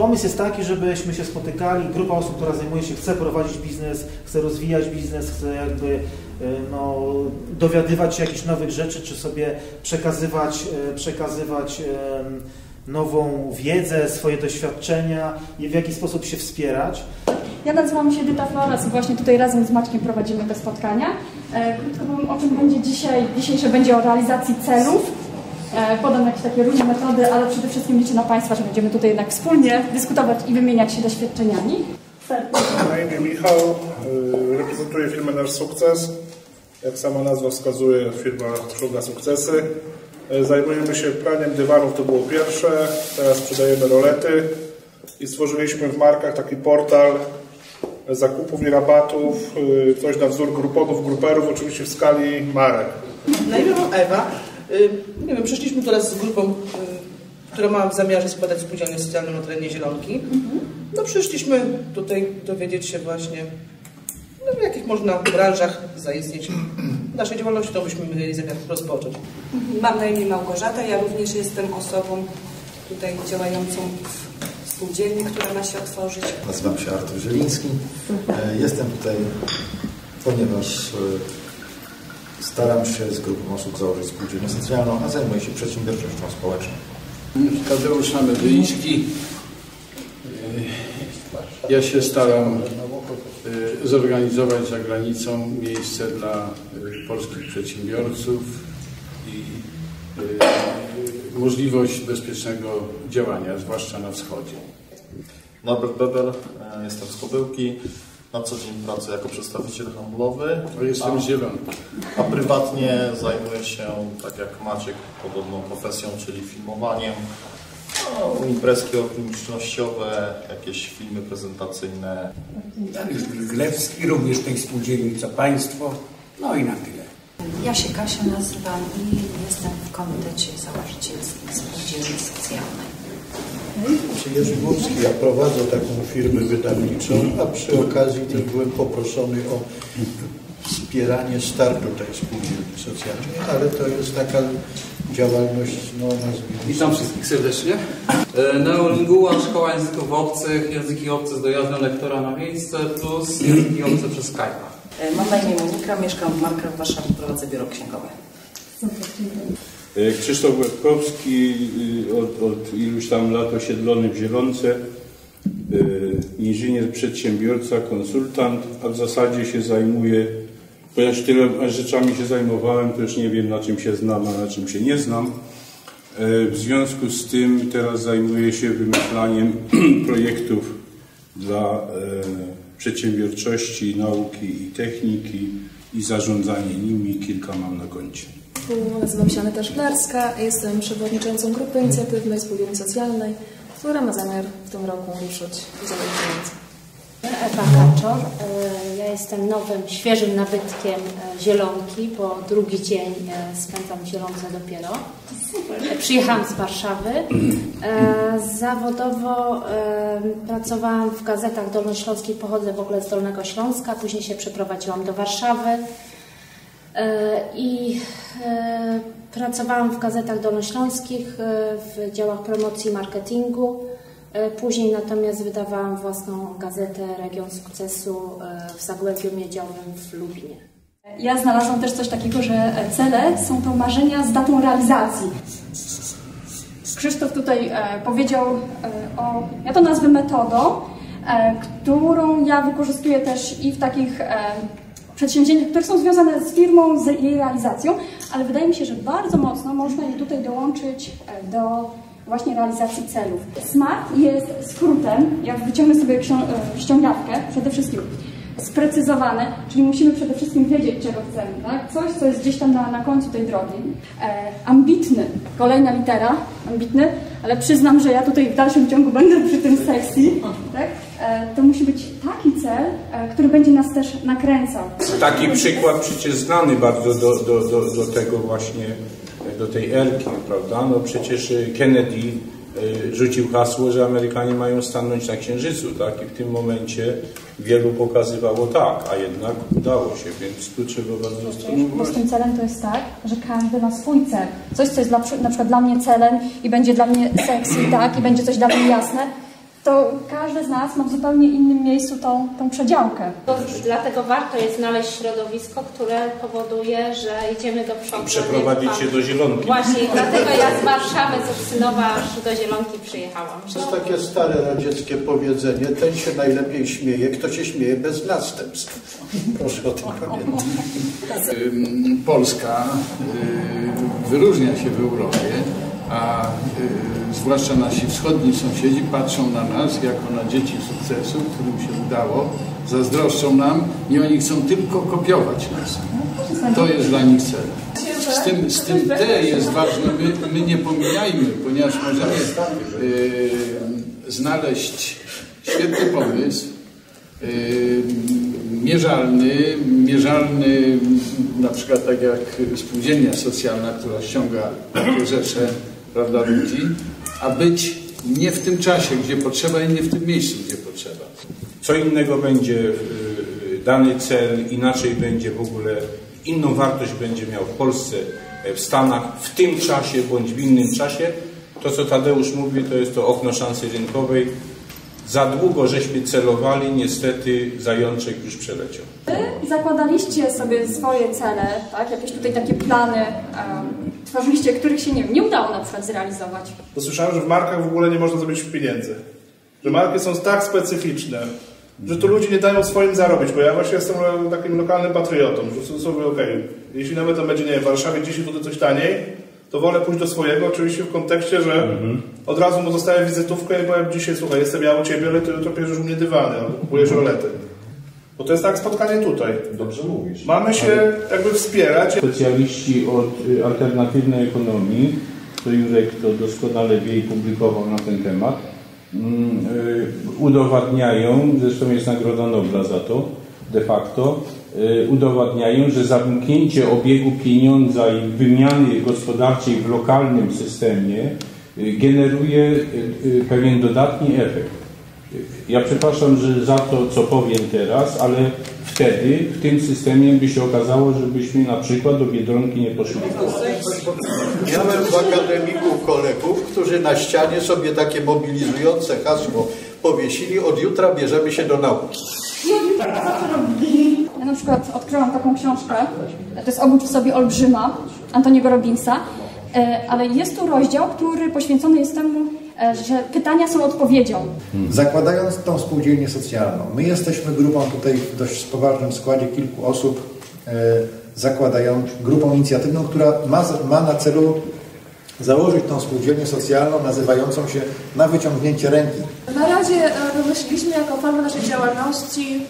Pomysł jest taki, żebyśmy się spotykali, grupa osób, która zajmuje się, chce prowadzić biznes, chce rozwijać biznes, chce jakby y, no, dowiadywać się jakichś nowych rzeczy, czy sobie przekazywać, y, przekazywać nową wiedzę, swoje doświadczenia i w jaki sposób się wspierać. Ja nazywam się Edyta Flores i właśnie tutaj razem z Maćkiem prowadzimy te spotkania. E, Krótko powiem, o czym będzie dzisiaj. Dzisiejsze będzie o realizacji celów. E, Podam jakieś takie różne metody, ale przede wszystkim liczę na Państwa, że będziemy tutaj jednak wspólnie dyskutować i wymieniać się doświadczeniami. Na imię Michał, y, reprezentuję firmę Nasz Sukces. Jak sama nazwa wskazuje, firma osiąga sukcesy. Y, Zajmujemy się praniem dywanów, to było pierwsze. Teraz sprzedajemy rolety i stworzyliśmy w markach taki portal zakupów i rabatów, y, coś na wzór gruponów, gruperów, oczywiście w skali marek. Na imię Ewa. Nie wiem, przyszliśmy teraz z grupą, y, która ma w zamiarze składać spółdzielnię socjalną na terenie Zielonki. No przyszliśmy tutaj dowiedzieć się właśnie, no, w jakich można branżach zaistnieć naszej działalności, to byśmy mieli zamiar rozpocząć. Mam na imię Małgorzata, ja również jestem osobą tutaj działającą w spółdzielni, która ma się otworzyć. Nazywam się Artur Zieliński. E, Jestem tutaj, ponieważ e, staram się z grupą osób założyć spółdzielnię socjalną, a zajmuję się przedsiębiorczością społeczną. Tadeusz Amedyński. Ja się staram y, zorganizować za granicą miejsce dla y, polskich przedsiębiorców i y, możliwość bezpiecznego działania, zwłaszcza na wschodzie. Norbert Beber, e, jestem z Kobyłki. Na co dzień pracuję jako przedstawiciel handlowy, To jestem a, zielony. a prywatnie zajmuję się, tak jak Maciek, podobną profesją, czyli filmowaniem. No, imprezki okolicznościowe, jakieś filmy prezentacyjne, Dariusz Grglewski, również tej spółdzielni co państwo. No i na tyle. Ja się Kasia nazywam i jestem w komitecie założycielskim spółdzielni socjalnej. Jerzy Górski, ja prowadzę taką firmę wydawniczą, a przy okazji też byłem poproszony o wspieranie startu tej spółdzielni socjalnej, ale to jest taka działalność, no nazwijmy Witam wszystkich serdecznie. E, Neolingua, Szkoła Języków Obcych, języki obce z dojazdem lektora na miejsce plus języki obce przez Skype'a. E, Mam na imię Monika, mieszkam w Markach w Warszawie, prowadzę biuro księgowe. E, Krzysztof Łebkowski, y, od, od iluś tam lat osiedlony w Zielonce, y, inżynier, przedsiębiorca, konsultant, a w zasadzie się zajmuje, ponieważ tyle rzeczami się zajmowałem, to już nie wiem na czym się znam, a na czym się nie znam. E, W związku z tym teraz zajmuję się wymyślaniem projektów dla e, przedsiębiorczości, nauki i techniki i zarządzanie nimi. Kilka mam na koncie. Nazywam się Aneta Szklarska, jestem przewodniczącą grupy inicjatywnej Spółdzielni Socjalnej, która ma zamiar w tym roku ruszyć zarobić pieniądze. Ewa Kaczor. E, Ja jestem nowym, świeżym nabytkiem e, Zielonki, bo drugi dzień e, spędzam w Zielonce dopiero. E, Przyjechałam z Warszawy. Zawodowo pracowałam w gazetach dolnośląskich, pochodzę w ogóle z Dolnego Śląska, później się przeprowadziłam do Warszawy. E, I e, pracowałam w gazetach dolnośląskich e, w działach promocji i marketingu. Później natomiast wydawałam własną gazetę Region Sukcesu w Zagłębiu Miedziowym w Lublinie. Ja znalazłam też coś takiego, że cele są to marzenia z datą realizacji. Krzysztof tutaj powiedział o, ja to nazwę metodą, którą ja wykorzystuję też i w takich przedsięwzięciach, które są związane z firmą, z jej realizacją, ale wydaje mi się, że bardzo mocno można je tutaj dołączyć e, do właśnie realizacji celów. SMART jest skrótem, jak wyciągnę sobie e, ściągawkę, przede wszystkim sprecyzowane, czyli musimy przede wszystkim wiedzieć, czego chcemy, tak? Coś, co jest gdzieś tam na, na końcu tej drogi. E, ambitny, kolejna litera, ambitny, ale przyznam, że ja tutaj w dalszym ciągu będę przy tym sekcji, tak? E, to musi być który będzie nas też nakręcał. Taki przykład przecież znany bardzo do, do, do, do tego właśnie, do tej erki, prawda? No przecież y, Kennedy rzucił hasło, że Amerykanie mają stanąć na Księżycu, tak? I w tym momencie wielu pokazywało tak, a jednak udało się, więc tu trzeba bardzo Bo ostrożnie. z tym celem to jest tak, że każdy ma swój cel. Coś, co jest dla, na przykład dla mnie celem i będzie dla mnie sexy, tak, i będzie coś dla mnie jasne, to każdy z nas ma w zupełnie innym miejscu tą, tą przedziałkę. To Dlatego warto jest znaleźć środowisko, które powoduje, że idziemy do przodu. Przeprowadzić się do Zielonki. Właśnie, dlatego ja z Warszawy, z Oksynowa aż do Zielonki przyjechałam. To jest takie stare radzieckie powiedzenie, ten się najlepiej śmieje, kto się śmieje bez następstw. Proszę o tym pamiętać. Polska y, wyróżnia się w Europie, a y, zwłaszcza nasi wschodni sąsiedzi patrzą na nas jako na dzieci sukcesu, którym się udało, zazdroszczą nam i oni chcą tylko kopiować nas. To jest dla nich cel. Z tym, z tym T jest ważne, my, my nie pomijajmy, ponieważ możemy y, znaleźć świetny pomysł, y, mierzalny, mierzalny na przykład tak jak spółdzielnia socjalna, która ściąga rzesze prawda, ludzi, a być nie w tym czasie, gdzie potrzeba i nie w tym miejscu, gdzie potrzeba. Co innego będzie y, dany cel, inaczej będzie w ogóle, inną wartość będzie miał w Polsce, e, w Stanach, w tym czasie bądź w innym czasie. To, co Tadeusz mówi, to jest to okno szansy rynkowej. Za długo żeśmy celowali, niestety zajączek już przeleciał. Wy zakładaliście sobie swoje cele, tak? jakieś tutaj takie plany, em, tworzyliście, których się nie, nie udało na przykład zrealizować. Bo słyszałem, że w markach w ogóle nie można zrobić pieniędzy. Że marki są tak specyficzne, że tu ludzie nie dają swoim zarobić, bo ja właśnie jestem takim lokalnym patriotą, że sobie okej, jeśli nawet to będzie, nie wiem, w Warszawie dzisiaj tutaj coś taniej, to wolę pójść do swojego, oczywiście w kontekście, że od razu mu dostaję wizytówkę i powiem dzisiaj, słuchaj, jestem ja u Ciebie, ale Ty jutro bierzesz u mnie dywany albo kupujesz rolety. Bo to jest tak spotkanie tutaj. Dobrze mówisz. Mamy się jakby wspierać. Specjaliści od y, alternatywnej ekonomii, to Jurek to doskonale wie i publikował na ten temat, mm, y, udowadniają, zresztą jest Nagroda Nobla za to, de facto, y, udowadniają, że zamknięcie obiegu pieniądza i wymiany gospodarczej w lokalnym systemie generuje pewien dodatni efekt. Ja przepraszam, że za to, co powiem teraz, ale wtedy w tym systemie by się okazało, żebyśmy na przykład do Biedronki nie poszli. Miałem w akademiku kolegów, którzy na ścianie sobie takie mobilizujące hasło powiesili, od jutra bierzemy się do nauki. Ja na przykład odkryłam taką książkę, to jest Obudź w sobie olbrzyma, Antoniego Robbinsa, e, ale jest tu rozdział, który poświęcony jest temu, e, że pytania są odpowiedzią. Zakładając tą spółdzielnię socjalną, my jesteśmy grupą tutaj w dość poważnym składzie kilku osób, e, zakładając grupą inicjatywną, która ma, ma na celu założyć tą spółdzielnię socjalną nazywającą się na wyciągnięcie ręki. Na razie e, wymyśliliśmy jako formę naszej działalności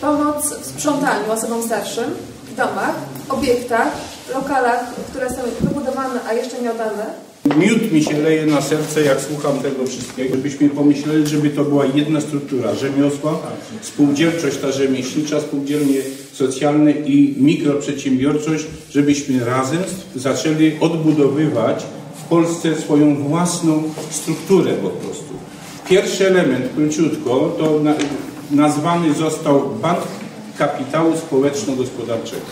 pomoc w sprzątaniu osobom starszym w domach, obiektach, lokalach, które są wybudowane, a jeszcze nie oddane. Miód mi się leje na serce, jak słucham tego wszystkiego, żebyśmy pomyśleli, żeby to była jedna struktura, rzemiosła, spółdzielczość ta rzemieślnicza, spółdzielnie socjalne i mikroprzedsiębiorczość, żebyśmy razem zaczęli odbudowywać w Polsce swoją własną strukturę po prostu. Pierwszy element, króciutko, to na, nazwany został Bank Kapitału Społeczno-Gospodarczego.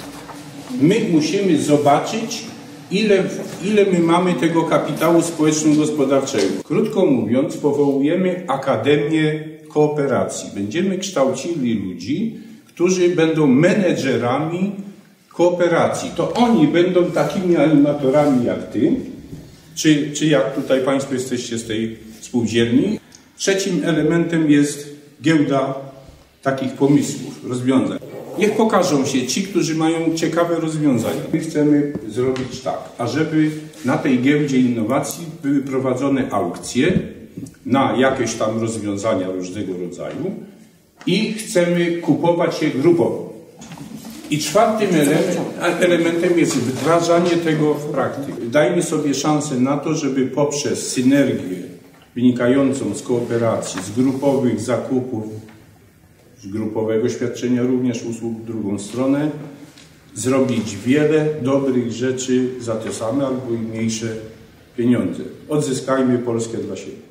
My musimy zobaczyć, ile, ile my mamy tego kapitału społeczno-gospodarczego. Krótko mówiąc, powołujemy Akademię Kooperacji. Będziemy kształcili ludzi, którzy będą menedżerami kooperacji. To oni będą takimi animatorami jak ty, czy, czy jak tutaj Państwo jesteście z tej spółdzielni. Trzecim elementem jest giełda takich pomysłów, rozwiązań. Niech pokażą się ci, którzy mają ciekawe rozwiązania. My chcemy zrobić tak, ażeby na tej giełdzie innowacji były prowadzone aukcje na jakieś tam rozwiązania różnego rodzaju i chcemy kupować je grupowo. I czwartym element, elementem jest wdrażanie tego w praktykę. Dajmy sobie szansę na to, żeby poprzez synergię wynikającą z kooperacji, z grupowych zakupów, grupowego świadczenia również usług w drugą stronę, zrobić wiele dobrych rzeczy za te same albo i mniejsze pieniądze. Odzyskajmy Polskę dla siebie.